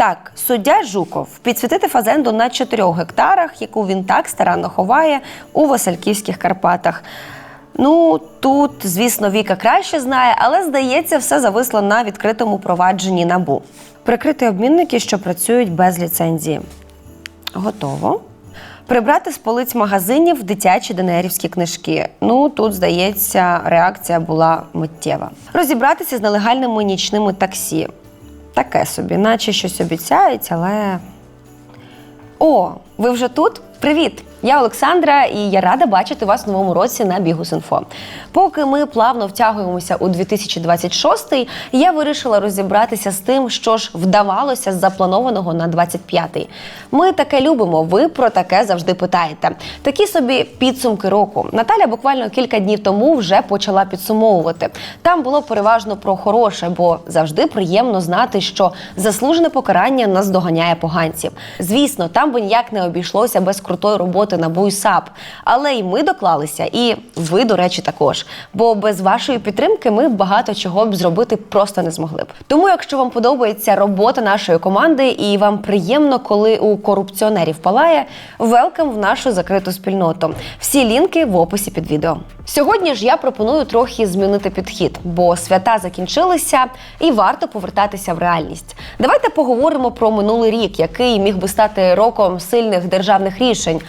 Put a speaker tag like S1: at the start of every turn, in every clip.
S1: Так, суддя Жуков підсвітити фазенду на 4 гектарах, яку він так старанно ховає у Васильківських Карпатах. Ну, тут, звісно, Віка краще знає, але здається, все зависло на відкритому провадженні набу. Прикрити обмінники, що працюють без ліцензії. Готово. Прибрати з полиць магазинів дитячі ДНРівські книжки. Ну тут, здається, реакція була миттєва. Розібратися з нелегальними нічними таксі. Таке собі, наче щось обіцяють, але. О, ви вже тут? Привіт! Я Олександра, і я рада бачити вас в новому році на Бігус.Інфо. Поки ми плавно втягуємося у 2026-й, я вирішила розібратися з тим, що ж вдавалося з запланованого на 25-й. Ми таке любимо. Ви про таке завжди питаєте. Такі собі підсумки року. Наталя буквально кілька днів тому вже почала підсумовувати. Там було переважно про хороше, бо завжди приємно знати, що заслужене покарання нас доганяє поганців. Звісно, там би ніяк не обійшлося без крутої роботи на САП. Але й ми доклалися, і ви, до речі, також. Бо без вашої підтримки ми багато чого б зробити просто не змогли б. Тому, якщо вам подобається робота нашої команди і вам приємно, коли у корупціонерів палає, велкам в нашу закриту спільноту. Всі лінки в описі під відео. Сьогодні ж я пропоную трохи змінити підхід, бо свята закінчилися і варто повертатися в реальність. Давайте поговоримо про минулий рік, який міг би стати роком сильних державних рішень.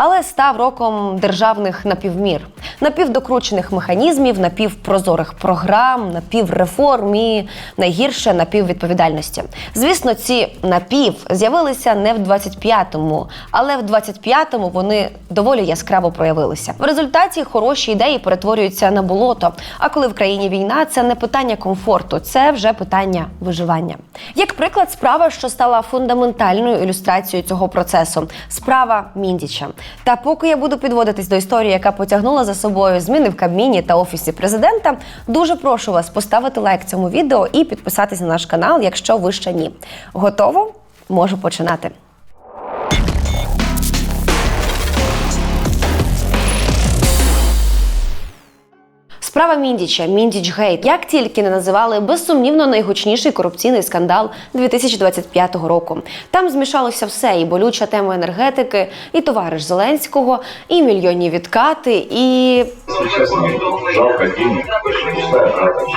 S1: Але став роком державних напівмір, напівдокручених механізмів, напівпрозорих програм, напівреформ і найгірше напіввідповідальності. Звісно, ці напів з'явилися не в 25-му, але в 25-му вони доволі яскраво проявилися. В результаті хороші ідеї перетворюються на болото. А коли в країні війна, це не питання комфорту, це вже питання виживання. Як приклад, справа, що стала фундаментальною ілюстрацією цього процесу, справа Міндіча. Та поки я буду підводитись до історії, яка потягнула за собою зміни в Кабміні та офісі президента, дуже прошу вас поставити лайк цьому відео і підписатись на наш канал, якщо ви ще ні. Готово? Можу починати. Справа Міндіча, Міндіч Гейт, як тільки не називали безсумнівно найгучніший корупційний скандал 2025 року. Там змішалося все: і болюча тема енергетики, і товариш Зеленського, і мільйонні відкати, і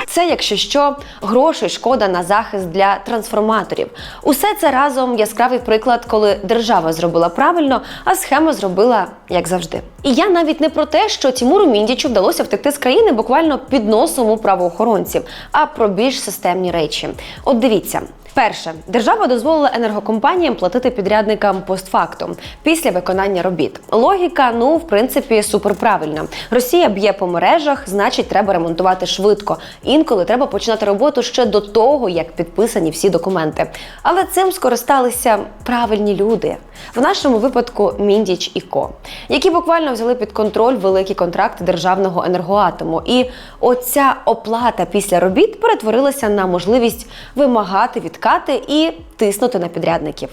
S1: це, якщо що, грошей шкода на захист для трансформаторів. Усе це разом яскравий приклад, коли держава зробила правильно, а схема зробила як завжди. І я навіть не про те, що Тімуру Міндічу вдалося втекти з країни буквально під носом у правоохоронців, а про більш системні речі. От дивіться. Перше, держава дозволила енергокомпаніям платити підрядникам постфактум після виконання робіт. Логіка, ну в принципі, суперправильна. Росія б'є по мережах, значить, треба ремонтувати швидко. Інколи треба починати роботу ще до того, як підписані всі документи. Але цим скористалися правильні люди. В нашому випадку Міндіч і Ко, які буквально взяли під контроль великі контракти державного енергоатому. І оця оплата після робіт перетворилася на можливість вимагати відкати і тиснути на підрядників.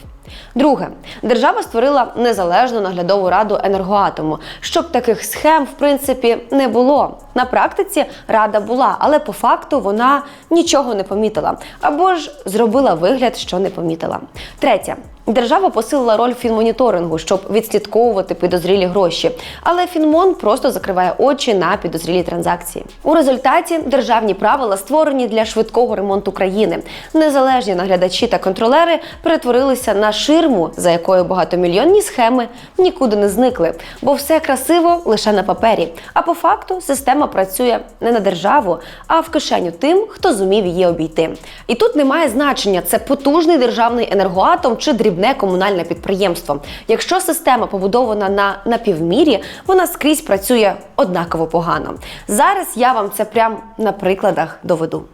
S1: Друге, держава створила незалежну наглядову раду енергоатому, щоб таких схем, в принципі, не було. На практиці рада була, але по факту вона нічого не помітила або ж зробила вигляд, що не помітила. Третє. Держава посилила роль фінмоніторингу, щоб відслідковувати підозрілі гроші. Але Фінмон просто закриває очі на підозрілі транзакції. У результаті державні правила, створені для швидкого ремонту країни. Незалежні наглядачі та контролери перетворилися на ширму, за якою багатомільйонні схеми нікуди не зникли, бо все красиво лише на папері. А по факту система працює не на державу, а в кишеню тим, хто зумів її обійти. І тут немає значення, це потужний державний енергоатом чи дрібне комунальне підприємство. Якщо система побудована на напівмірі, вона скрізь працює однаково погано. Зараз я вам це прям на прикладах доведу.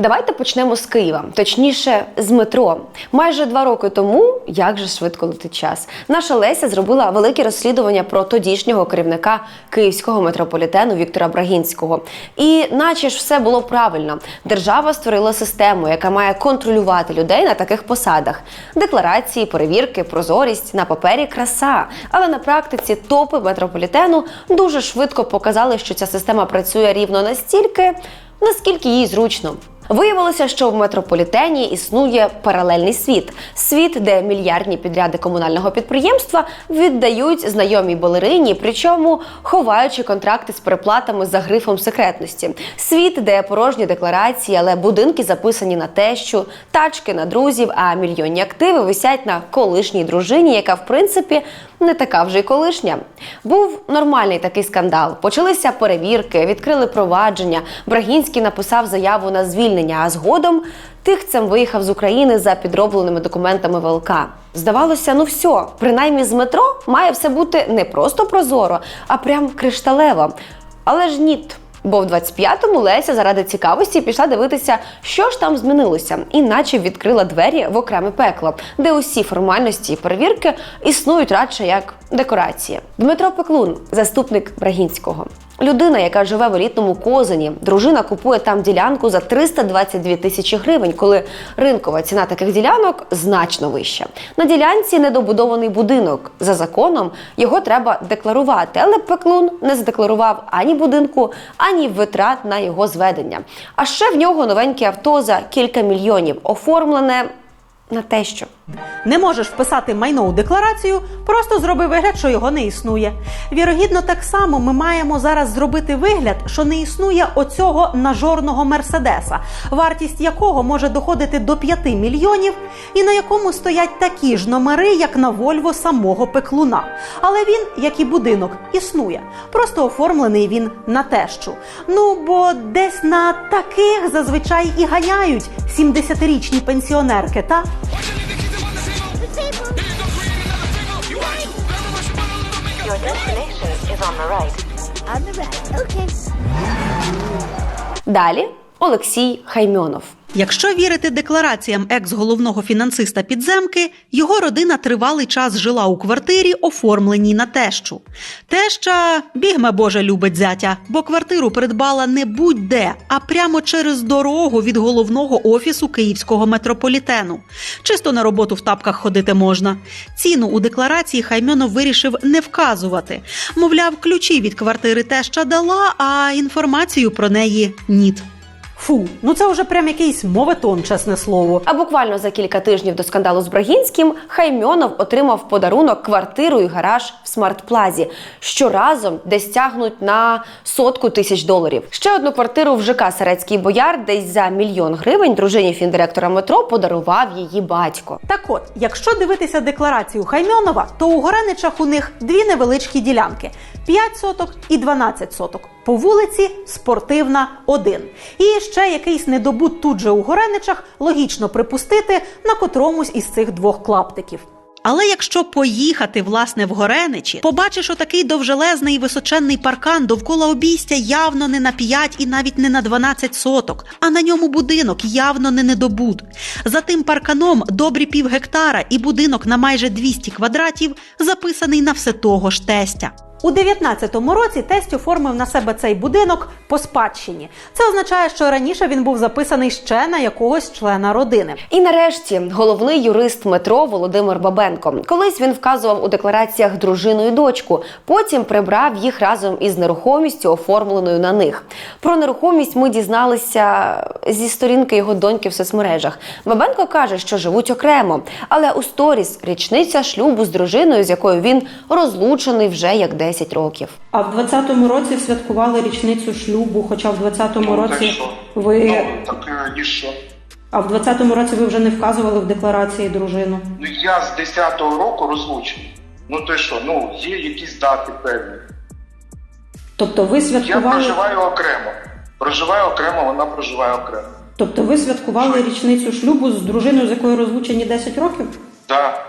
S1: Давайте почнемо з Києва, точніше з метро. Майже два роки тому, як же швидко летить час, наша Леся зробила велике розслідування про тодішнього керівника київського метрополітену Віктора Брагінського. І, наче ж, все було правильно. Держава створила систему, яка має контролювати людей на таких посадах: декларації, перевірки, прозорість на папері краса. Але на практиці топи метрополітену дуже швидко показали, що ця система працює рівно настільки, наскільки їй зручно. Виявилося, що в метрополітені існує паралельний світ світ, де мільярдні підряди комунального підприємства віддають знайомій балерині, причому ховаючи контракти з переплатами за грифом секретності. Світ, де порожні декларації, але будинки записані на тещу, тачки на друзів, а мільйонні активи висять на колишній дружині, яка в принципі не така вже й колишня. Був нормальний такий скандал. Почалися перевірки, відкрили провадження. Брагінський написав заяву на звільнення, а згодом тихцем виїхав з України за підробленими документами ВЛК. Здавалося, ну все, принаймні з метро має все бути не просто прозоро, а прям кришталево. Але ж ні. Бо в 25-му Леся заради цікавості пішла дивитися, що ж там змінилося, і наче відкрила двері в окреме пекло, де усі формальності і перевірки існують радше як декорації. Дмитро Пеклун, заступник Брагінського. Людина, яка живе в елітному козині, дружина купує там ділянку за 322 тисячі гривень, коли ринкова ціна таких ділянок значно вища. На ділянці недобудований будинок. За законом його треба декларувати, але Пеклун не задекларував ані будинку, ані витрат на його зведення. А ще в нього новеньке авто за кілька мільйонів, оформлене на те, що.
S2: Не можеш вписати майно у декларацію, просто зроби вигляд, що його не існує. Вірогідно, так само ми маємо зараз зробити вигляд, що не існує оцього нажорного мерседеса, вартість якого може доходити до 5 мільйонів, і на якому стоять такі ж номери, як на Вольво самого пеклуна. Але він, як і будинок, існує. Просто оформлений він на тещу. Ну бо десь на таких зазвичай і ганяють 70-річні пенсіонерки, та?
S3: Your destination is on the right.
S4: On the right. Okay.
S1: Далі Олексій Хаймьонов.
S2: Якщо вірити деклараціям екс-головного фінансиста підземки, його родина тривалий час жила у квартирі, оформленій на тещу. Теща, бігме Боже, любить зятя, бо квартиру придбала не будь-де, а прямо через дорогу від головного офісу київського метрополітену. Чисто на роботу в тапках ходити можна. Ціну у декларації Хаймьонов вирішив не вказувати. Мовляв, ключі від квартири теща дала, а інформацію про неї ніт. Фу, ну це вже прям якийсь моветон, чесне слово.
S1: А буквально за кілька тижнів до скандалу з Брагінським Хаймьонов отримав подарунок квартиру і гараж в смарт-плазі, що разом десь тягнуть на сотку тисяч доларів. Ще одну квартиру в ЖК Серецький Бояр, десь за мільйон гривень дружині фіндиректора метро подарував її батько.
S2: Так от, якщо дивитися декларацію Хаймьонова, то у Гореничах у них дві невеличкі ділянки: 5 соток і 12 соток. По вулиці Спортивна 1. І ще якийсь недобут тут же у Гореничах логічно припустити на котромусь із цих двох клаптиків. Але якщо поїхати власне в Гореничі, побачиш отакий довжелезний і височенний паркан довкола обійстя явно не на 5 і навіть не на 12 соток, а на ньому будинок явно не недобуд. За тим парканом добрі пів гектара і будинок на майже 200 квадратів записаний на все того ж тестя. У 19-му році тесть оформив на себе цей будинок по спадщині. Це означає, що раніше він був записаний ще на якогось члена родини.
S1: І нарешті головний юрист метро Володимир Бабенко. Колись він вказував у деклараціях дружину і дочку, потім прибрав їх разом із нерухомістю, оформленою на них. Про нерухомість ми дізналися зі сторінки його доньки в соцмережах. Бабенко каже, що живуть окремо, але у сторіс річниця шлюбу з дружиною, з якою він розлучений вже як 10 років.
S2: А в 20-му році святкували річницю шлюбу, хоча в 20-му
S5: Ну, так
S2: році
S5: що?
S2: ви.
S5: Ну, так е, і що?
S2: А в 20-му році ви вже не вказували в декларації дружину.
S5: Ну я з 10-го року розлучений. Ну то й що? Ну, є якісь дати певні.
S2: Тобто ви святкували.
S5: Я проживаю окремо. Проживаю окремо, вона проживає окремо.
S2: Тобто ви святкували річницю шлюбу з дружиною, з якою розлучені 10 років?
S5: Да.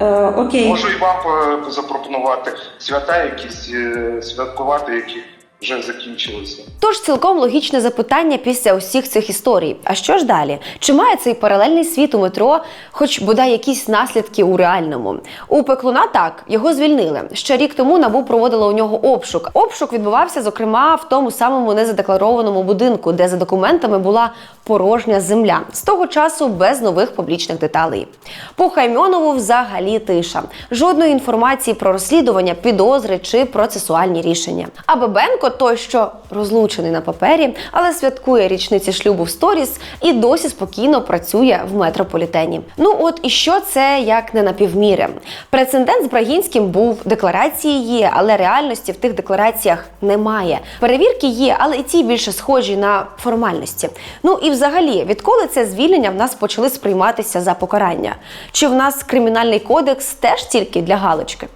S2: Е, окей.
S5: Можу і вам е, запропонувати свята якісь е, святкувати, які вже закінчилися.
S1: Тож цілком логічне запитання після усіх цих історій. А що ж далі? Чи має цей паралельний світ у метро, хоч бодай якісь наслідки у реальному? У Пеклуна так його звільнили. Ще рік тому набу проводила у нього обшук. Обшук відбувався, зокрема, в тому самому незадекларованому будинку, де за документами була порожня земля. З того часу без нових публічних деталей. По Хаймьонову взагалі тиша. Жодної інформації про розслідування, підозри чи процесуальні рішення. А Бабенко той, що розлучений на папері, але святкує річниці шлюбу в сторіс і досі спокійно працює в метрополітені. Ну от і що це як не на? Прецедент з Брагінським був декларації є, але реальності в тих деклараціях немає. Перевірки є, але і ті більше схожі на формальності. Ну і взагалі, відколи це звільнення в нас почали сприйматися за покарання? Чи в нас кримінальний кодекс теж тільки для галочки?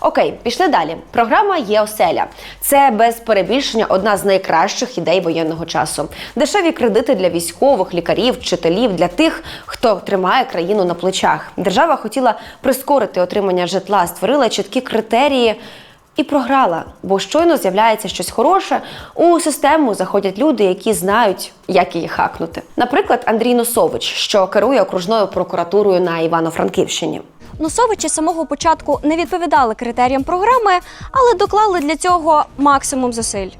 S1: Окей, пішли далі. Програма є оселя. Це без перебільшення одна з найкращих ідей воєнного часу. Дешеві кредити для військових, лікарів, вчителів, для тих, хто тримає країну на плечах. Держава хотіла прискорити отримання житла, створила чіткі критерії. І програла, бо щойно з'являється щось хороше. У систему заходять люди, які знають, як її хакнути. Наприклад, Андрій Носович, що керує окружною прокуратурою на Івано-Франківщині.
S6: Носовичі самого початку не відповідали критеріям програми, але доклали для цього максимум зусиль.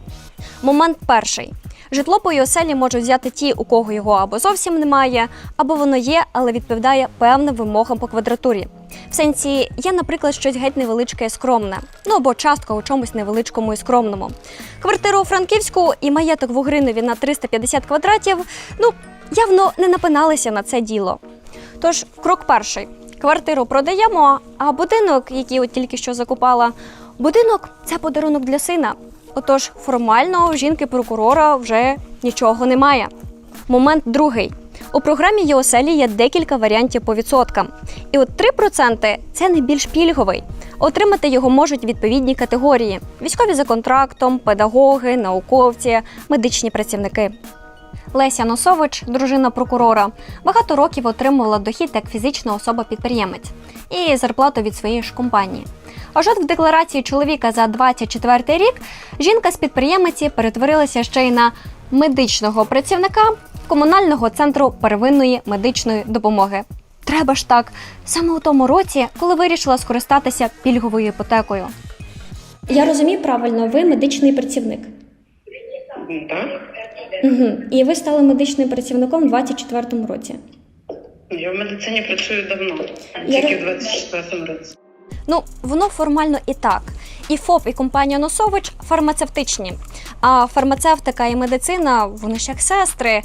S6: Момент перший. Житло по оселі можуть взяти ті, у кого його або зовсім немає, або воно є, але відповідає певним вимогам по квадратурі. В сенсі є, наприклад, щось геть невеличке і скромне, ну або частка у чомусь невеличкому і скромному. Квартиру у Франківську і маєток в Угринові на 350 квадратів, ну явно не напиналися на це діло. Тож, крок перший. Квартиру продаємо, а будинок, який от тільки що закупала, будинок це подарунок для сина. Отож, формально в жінки прокурора вже нічого немає. Момент другий. У програмі ЄОСЕЛі є декілька варіантів по відсоткам. І от 3% – це найбільш пільговий. Отримати його можуть відповідні категорії: військові за контрактом, педагоги, науковці, медичні працівники. Леся Носович, дружина прокурора, багато років отримувала дохід як фізична особа-підприємець і зарплату від своєї ж компанії. Аж от в декларації чоловіка за 24 рік жінка з підприємиці перетворилася ще й на медичного працівника комунального центру первинної медичної допомоги. Треба ж так, саме у тому році, коли вирішила скористатися пільговою іпотекою. Я розумію правильно, ви медичний працівник.
S7: Так,
S6: Угу. І ви стали медичним працівником у 24-му році.
S7: я в медицині працюю давно,
S6: Я
S7: тільки в 24-му році.
S6: Ну, воно формально і так. І ФОП, і компанія Носович фармацевтичні. А фармацевтика і медицина, вони ж як сестри.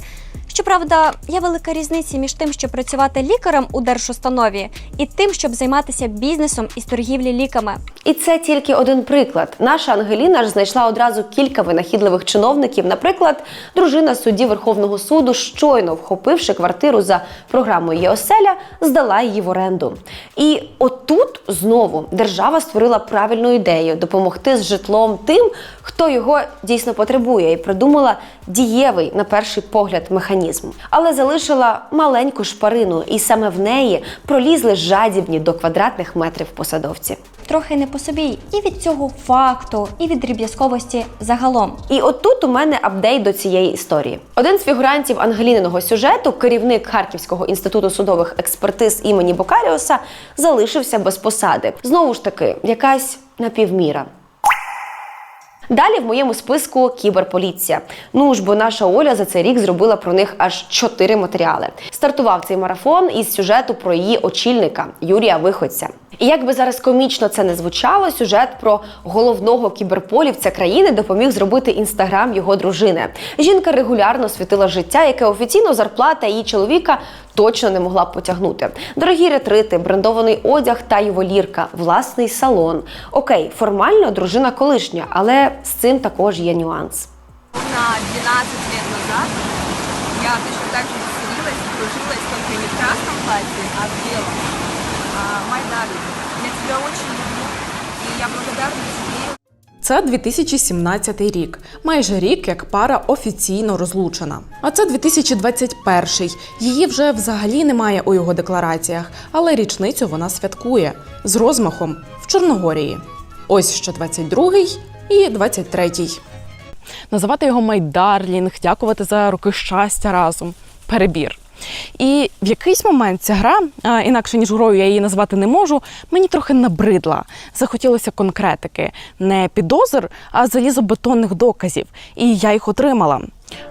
S6: Щоправда, є велика різниця між тим, щоб працювати лікарем у держустанові, і тим, щоб займатися бізнесом із торгівлі ліками.
S1: І це тільки один приклад. Наша Ангеліна ж знайшла одразу кілька винахідливих чиновників. Наприклад, дружина судді Верховного суду, щойно вхопивши квартиру за програмою ЄОСЕЛЯ, здала її в оренду. І отут знову держава створила правильну ідею допомогти з житлом тим, хто його дійсно потребує, і придумала дієвий на перший погляд механізм. Але залишила маленьку шпарину, і саме в неї пролізли жадібні до квадратних метрів посадовці.
S6: Трохи не по собі і від цього факту, і від дріб'язковості загалом.
S1: І отут у мене апдейт до цієї історії. Один з фігурантів Ангеліниного сюжету, керівник Харківського інституту судових експертиз імені Бокаріуса, залишився без посади. Знову ж таки, якась напівміра. Далі в моєму списку кіберполіція. Ну ж, бо наша Оля за цей рік зробила про них аж чотири матеріали. Стартував цей марафон із сюжету про її очільника Юрія Виходця. І як би зараз комічно це не звучало, сюжет про головного кіберполівця країни допоміг зробити інстаграм його дружини. Жінка регулярно світила життя, яке офіційно зарплата її чоловіка точно не могла б потягнути. Дорогі ретрити, брендований одяг та ювелірка, власний салон. Окей, формально дружина колишня, але з цим також є нюанс.
S8: На 12 лет назад я точно так же веселилась и кружилась только не в красном платье, а в белом. А, май darling, я тебя очень люблю, и я благодарна тебе
S9: Це 2017 рік, майже рік як пара офіційно розлучена. А це 2021. Її вже взагалі немає у його деклараціях, але річницю вона святкує з розмахом в Чорногорії. Ось ще 22-й і 23-й. Називати його майдарлінг, дякувати за роки щастя разом. Перебір. І в якийсь момент ця гра, інакше ніж грою я її назвати не можу, мені трохи набридла. Захотілося конкретики, не підозр, а залізобетонних доказів. І я їх отримала.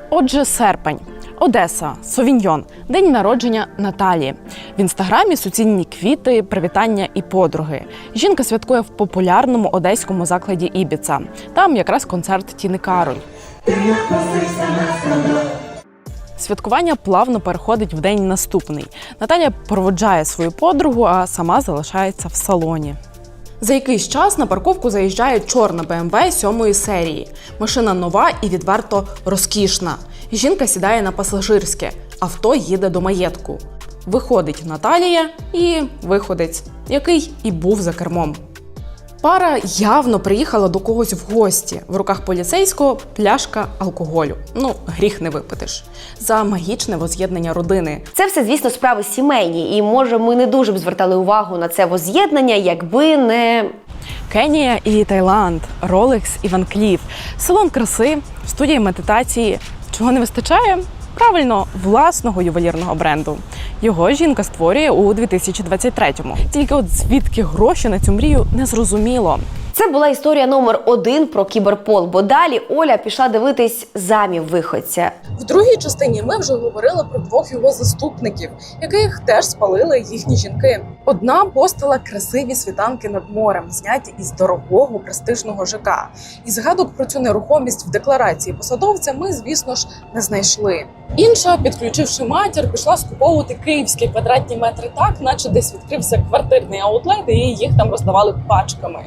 S9: Отже, серпень. Одеса, Совіньйон, день народження Наталії. В інстаграмі суцільні квіти, привітання і подруги. Жінка святкує в популярному одеському закладі Ібіца. Там якраз концерт Тіни Кароль. Святкування плавно переходить в день наступний. Наталія проводжає свою подругу, а сама залишається в салоні. За якийсь час на парковку заїжджає чорна BMW сьомої серії. Машина нова і відверто розкішна. Жінка сідає на пасажирське, авто їде до маєтку. Виходить Наталія і виходить, який і був за кермом. Пара явно приїхала до когось в гості. В руках поліцейського пляшка алкоголю. Ну, гріх не випитиш. За магічне воз'єднання родини.
S1: Це все, звісно, справи сімейні, і може ми не дуже б звертали увагу на це воз'єднання, якби не
S9: Кенія і Таїланд, Ролекс і Ван Кліф, салон краси, студія медитації. Чого не вистачає? Правильно, власного ювелірного бренду. Його жінка створює у 2023-му. Тільки от звідки гроші на цю мрію не зрозуміло.
S1: Це була історія номер один про кіберпол, бо далі Оля пішла дивитись замів виходця.
S10: В другій частині ми вже говорили про двох його заступників, яких теж спалили їхні жінки. Одна постила красиві світанки над морем, зняті із дорогого престижного ЖК. І згадок про цю нерухомість в декларації посадовця ми, звісно ж, не знайшли. Інша, підключивши матір, пішла скуповувати київські квадратні метри так, наче десь відкрився квартирний аутлет, і їх там роздавали пачками.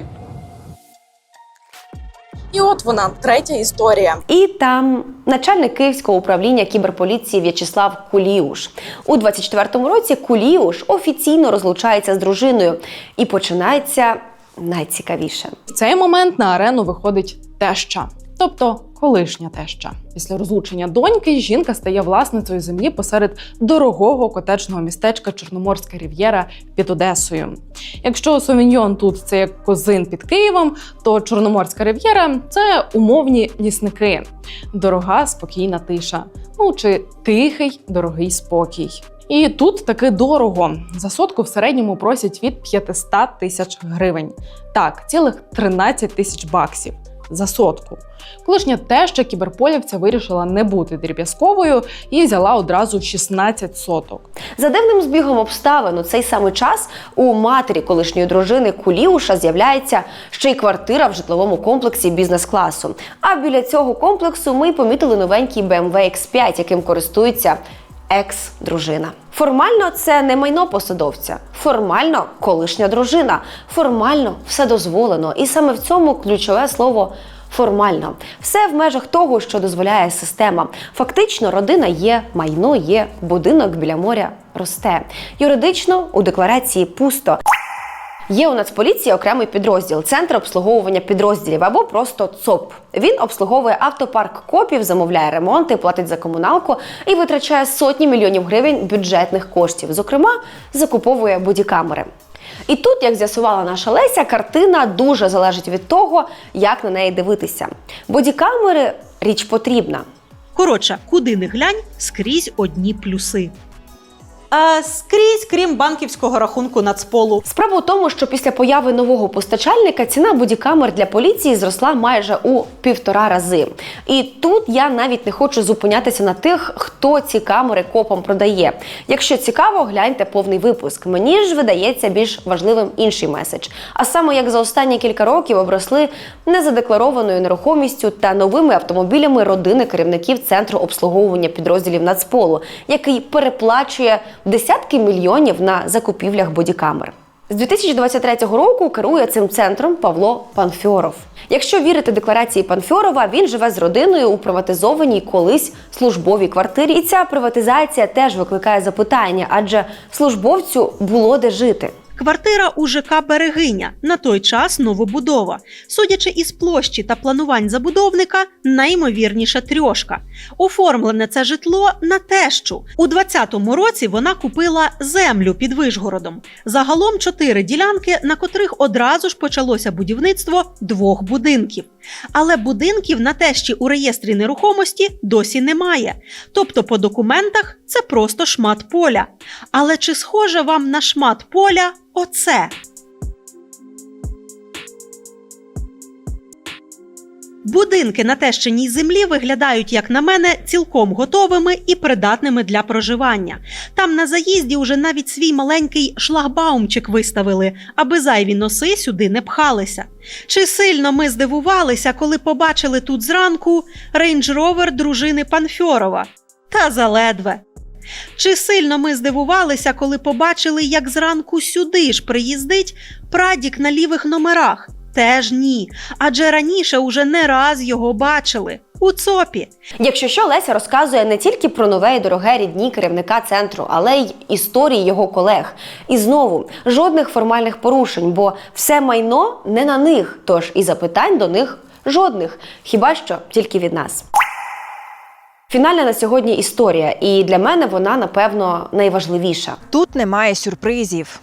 S10: І от вона третя історія.
S1: І там начальник Київського управління кіберполіції В'ячеслав Куліуш. У 24-му році Куліуш офіційно розлучається з дружиною і починається найцікавіше.
S9: В цей момент на арену виходить теща, тобто колишня теща. Після розлучення доньки жінка стає власницею землі посеред дорогого котечного містечка Чорноморська Рів'єра під Одесою. Якщо Совіньйон тут це як козин під Києвом, то Чорноморська Рів'єра це умовні лісники, дорога спокійна тиша. Ну чи тихий дорогий спокій. І тут таки дорого. За сотку в середньому просять від 500 тисяч гривень. Так, цілих 13 тисяч баксів за сотку. Колишня теща кіберполівця вирішила не бути дріб'язковою і взяла одразу 16 соток.
S1: За дивним збігом обставин у цей самий час у матері колишньої дружини Куліуша з'являється ще й квартира в житловому комплексі бізнес-класу. А біля цього комплексу ми помітили новенький BMW X5, яким користується екс-дружина. Формально це не майно посадовця, формально колишня дружина, формально все дозволено. І саме в цьому ключове слово. Формально все в межах того, що дозволяє система. Фактично, родина є, майно є, будинок біля моря росте. Юридично у декларації пусто. Є у Нацполіції окремий підрозділ Центр обслуговування підрозділів або просто ЦОП. Він обслуговує автопарк копів, замовляє ремонти, платить за комуналку і витрачає сотні мільйонів гривень бюджетних коштів. Зокрема, закуповує бодікамери. І тут, як з'ясувала наша Леся, картина дуже залежить від того, як на неї дивитися. Бодікамери річ потрібна.
S2: Коротше, куди не глянь, скрізь одні плюси. А скрізь, крім банківського рахунку Нацполу.
S1: Справа у тому, що після появи нового постачальника ціна бодікамер для поліції зросла майже у півтора рази. І тут я навіть не хочу зупинятися на тих, хто ці камери копам продає. Якщо цікаво, гляньте повний випуск. Мені ж видається більш важливим інший меседж. А саме як за останні кілька років обросли незадекларованою нерухомістю та новими автомобілями родини керівників центру обслуговування підрозділів Нацполу, який переплачує десятки мільйонів на закупівлях бодікамер. З 2023 року керує цим центром Павло Панфьоров. Якщо вірити декларації Панфьорова, він живе з родиною у приватизованій колись службовій квартирі. І ця приватизація теж викликає запитання, адже службовцю було де жити.
S2: Квартира у ЖК Берегиня на той час новобудова. Судячи із площі та планувань забудовника, найімовірніша трьошка. Оформлене це житло на тещу. У 20-му році вона купила землю під Вишгородом. Загалом чотири ділянки, на котрих одразу ж почалося будівництво двох будинків. Але будинків на тещі у реєстрі нерухомості досі немає. Тобто, по документах це просто шмат поля. Але чи схоже вам на шмат поля оце? Будинки на тещиній землі виглядають, як на мене, цілком готовими і придатними для проживання. Там на заїзді уже навіть свій маленький шлагбаумчик виставили, аби зайві носи сюди не пхалися. Чи сильно ми здивувалися, коли побачили тут зранку рейндж-ровер дружини Панфьорова? Та заледве. Чи сильно ми здивувалися, коли побачили, як зранку сюди ж приїздить прадік на лівих номерах? Теж ні, адже раніше уже не раз його бачили у ЦОПі.
S1: Якщо що, Леся розказує не тільки про нове і дороге рідні керівника центру, але й історії його колег. І знову жодних формальних порушень, бо все майно не на них, тож і запитань до них жодних, хіба що тільки від нас. Фінальна на сьогодні історія, і для мене вона, напевно, найважливіша.
S11: Тут немає сюрпризів.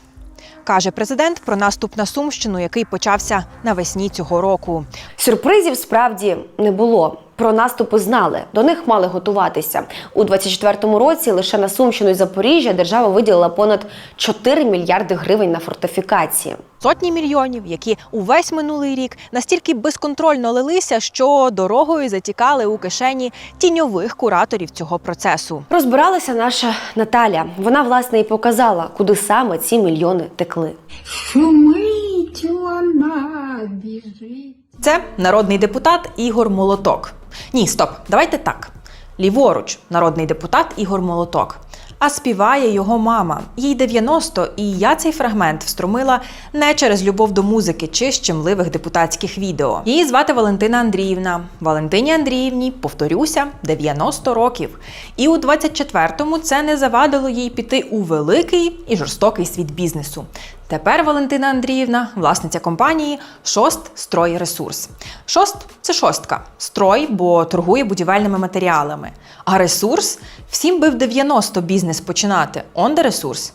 S11: Каже президент про наступ на Сумщину, який почався навесні цього року.
S1: Сюрпризів справді не було. Про наступи знали, до них мали готуватися. У 24-му році лише на Сумщину і Запоріжжя держава виділила понад 4 мільярди гривень на фортифікації.
S11: Сотні мільйонів, які увесь минулий рік настільки безконтрольно лилися, що дорогою затікали у кишені тіньових кураторів цього процесу.
S1: Розбиралася наша Наталя. Вона власне і показала, куди саме ці мільйони текли.
S4: Шумить вона, біжить.
S11: Це народний депутат Ігор Молоток. Ні, стоп, давайте так. Ліворуч, народний депутат Ігор Молоток. А співає його мама. Їй 90, і я цей фрагмент встромила не через любов до музики чи щемливих депутатських відео. Її звати Валентина Андріївна. Валентині Андріївні, повторюся, 90 років. І у 24-му це не завадило їй піти у великий і жорстокий світ бізнесу. Тепер Валентина Андріївна, власниця компанії Шост Строй Ресурс. Шост це шостка. Строй, бо торгує будівельними матеріалами. А ресурс всім би в 90 бізнес починати. Он де ресурс.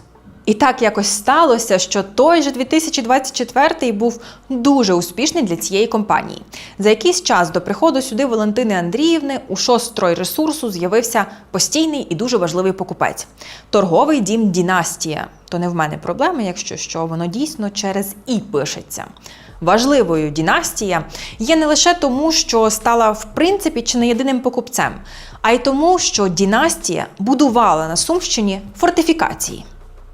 S11: І так якось сталося, що той же 2024 був дуже успішний для цієї компанії. За якийсь час до приходу сюди Валентини Андріївни у шострой ресурсу з'явився постійний і дуже важливий покупець торговий дім Дінастія. То не в мене проблема, якщо що воно дійсно через і пишеться. Важливою дінастія є не лише тому, що стала в принципі чи не єдиним покупцем, а й тому, що дінастія будувала на Сумщині фортифікації.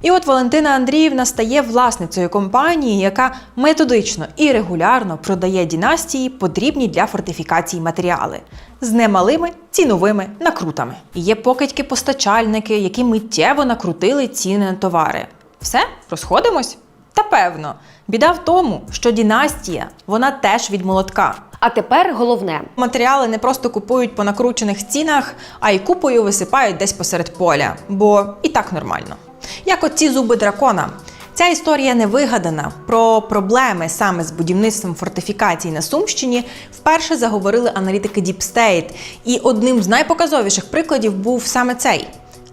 S11: І от Валентина Андріївна стає власницею компанії, яка методично і регулярно продає дінастії потрібні для фортифікації матеріали з немалими ціновими накрутами. І Є покидьки-постачальники, які миттєво накрутили ціни на товари. Все, розходимось? Та певно, біда в тому, що дінастія вона теж від молотка.
S1: А тепер головне.
S11: Матеріали не просто купують по накручених цінах, а й купою висипають десь посеред поля, бо і так нормально. Як от ці зуби дракона. Ця історія не вигадана. Про проблеми саме з будівництвом фортифікацій на Сумщині вперше заговорили аналітики Deep State. І одним з найпоказовіших прикладів був саме цей.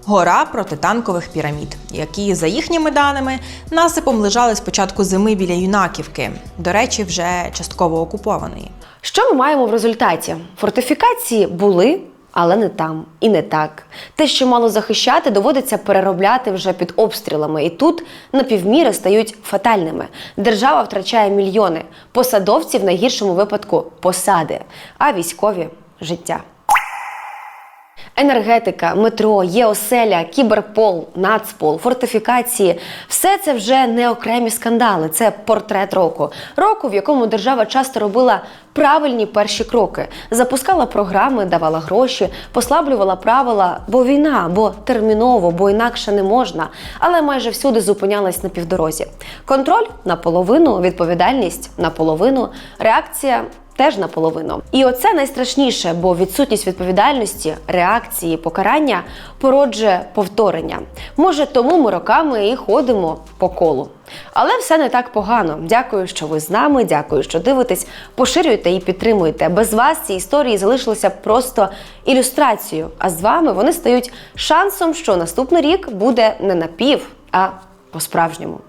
S11: Гора протитанкових пірамід, які, за їхніми даними, насипом лежали з початку зими біля Юнаківки, до речі, вже частково окупованої.
S1: Що ми маємо в результаті? Фортифікації були, але не там і не так. Те, що мало захищати, доводиться переробляти вже під обстрілами. І тут напівміри стають фатальними. Держава втрачає мільйони, посадовці в найгіршому випадку посади, а військові життя. Енергетика, метро, єоселя, кіберпол, нацпол, фортифікації все це вже не окремі скандали. Це портрет року. Року, в якому держава часто робила правильні перші кроки, запускала програми, давала гроші, послаблювала правила, бо війна, бо терміново, бо інакше не можна. Але майже всюди зупинялась на півдорозі. Контроль наполовину, відповідальність наполовину, реакція теж наполовину. І оце найстрашніше, бо відсутність відповідальності, реакції, покарання породжує повторення. Може, тому ми роками і ходимо по колу. Але все не так погано. Дякую, що ви з нами. Дякую, що дивитесь. Поширюйте і підтримуйте. Без вас ці історії залишилися просто ілюстрацією. А з вами вони стають шансом, що наступний рік буде не напів, а по-справжньому.